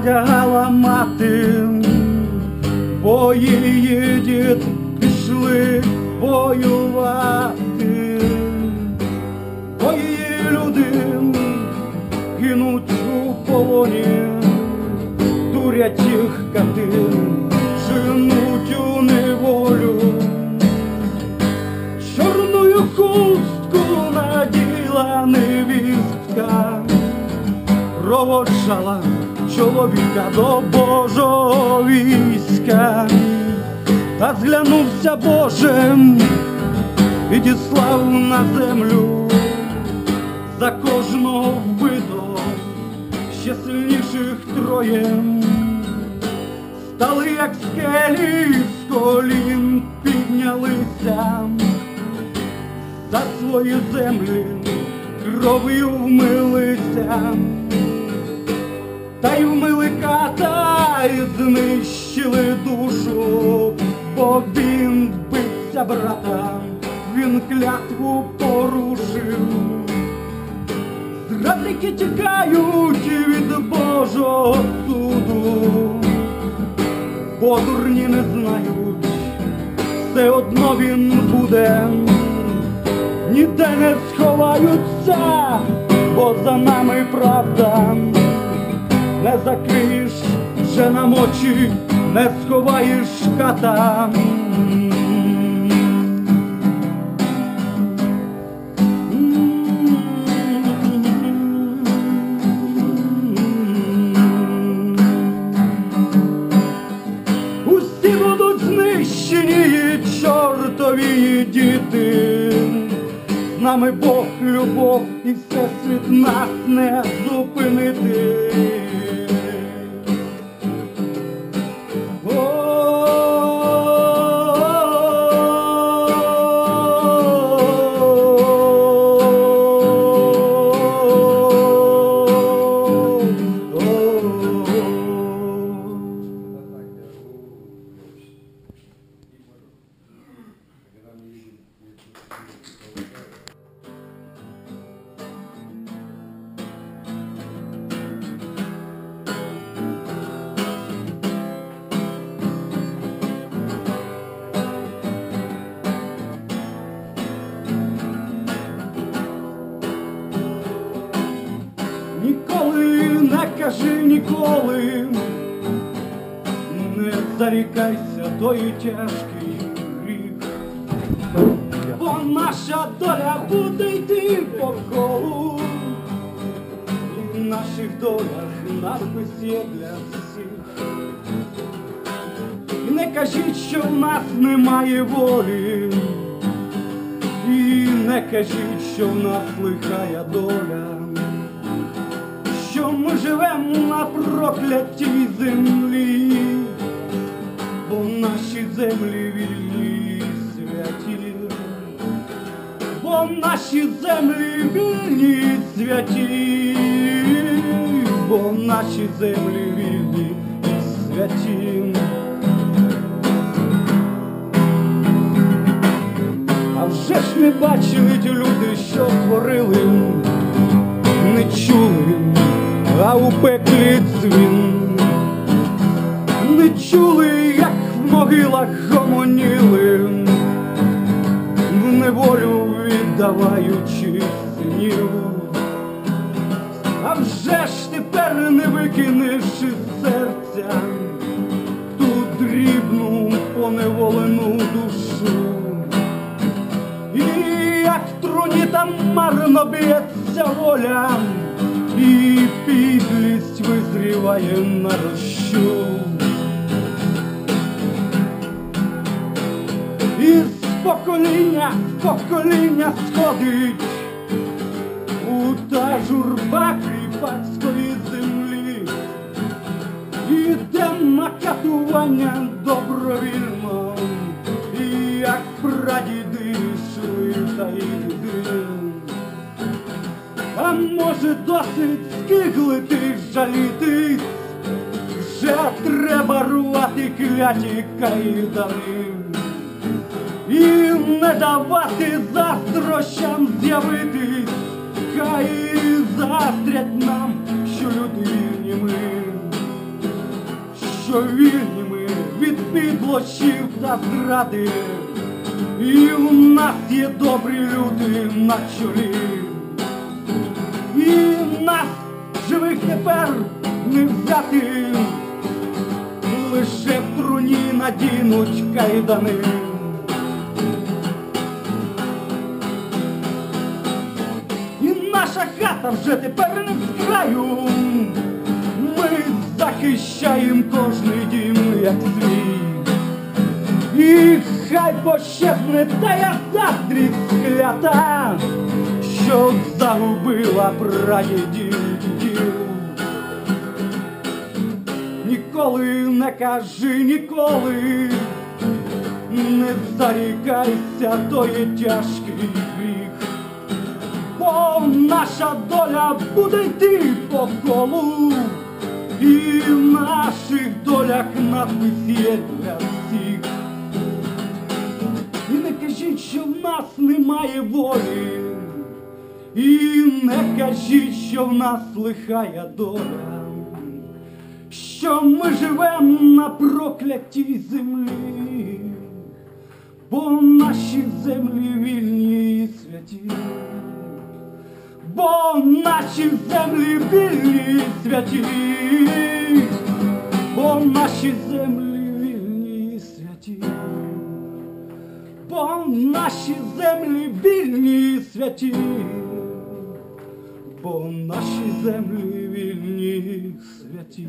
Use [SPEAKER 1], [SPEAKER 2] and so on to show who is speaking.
[SPEAKER 1] надягала мати, бо її дід пішли воювати, бо її люди гинуть у полоні, дурять їх катин, женуть у неволю. Чорною хустку наділа невістка, проводжала чоловіка до Божого війська, та зглянувся Божем і діслав на землю. За кожного вбито ще сильніших троєм. Стали, як скелі, з колін піднялися. За свої землі кров'ю вмилися, та й вмили ката і знищили душу, бо він бився брата, він клятву порушив. Зрадники тікають від Божого суду, бо дурні не знають, все одно він буде, ніде не сховаються, бо за нами правда, не закриєш вже нам очі, не сховаєш ката. Усі будуть знищені чортові діти. Нами Бог, любов і все світ нас не зупинити. Кажи ніколи, не зарікайся, то і тяжкий гріх. Бо наша доля буде йти по колу, і в наших долях надпис є для всіх. Не кажіть, що в нас немає волі, і не кажіть, що в нас лихая доля що ми живемо на проклятій землі, бо наші землі вільні святі, бо наші землі вільні святі, бо наші землі вільні і святі. А вже ж не бачили ті люди, що творили, а у пеклі дзвін. Не чули, як в могилах гомоніли, в неволю віддаваючи синів. А вже ж тепер не викинеш із серця ту дрібну поневолену душу. І як труні там марно б'ється воля, і підлість визріває на рощу. І з покоління в покоління сходить у та журба кріпацької землі. Ідем на катування досить скиглити, жалітись, вже треба рвати кляті кайдани і не давати заздрощам з'явитись, хай заздрять нам, що люди ми. що вільні ми від підлощів та зради. І у нас є добрі люди на чолі. Живих тепер не взяти, лише в труні надінуть кайдани. І наша хата вже тепер не з краю. Ми захищаємо кожний дім, як свій. І хай пощезне тая заздрість клята, що загубила прадідів дідів. Ніколи не кажи ніколи, не зарікайся, то є тяжкий гріх. Бо наша доля буде йти по колу, і в наших долях надпис є для всіх. І не кажіть, що в нас немає волі, і не кажіть, що в нас лихая доля, що ми живемо на проклятій землі, бо наші землі вільні і святі, бо наші землі вільні і святі, бо наші землі вільні і святі бо наші землі вільні і святі, бо наші землі вільні святі.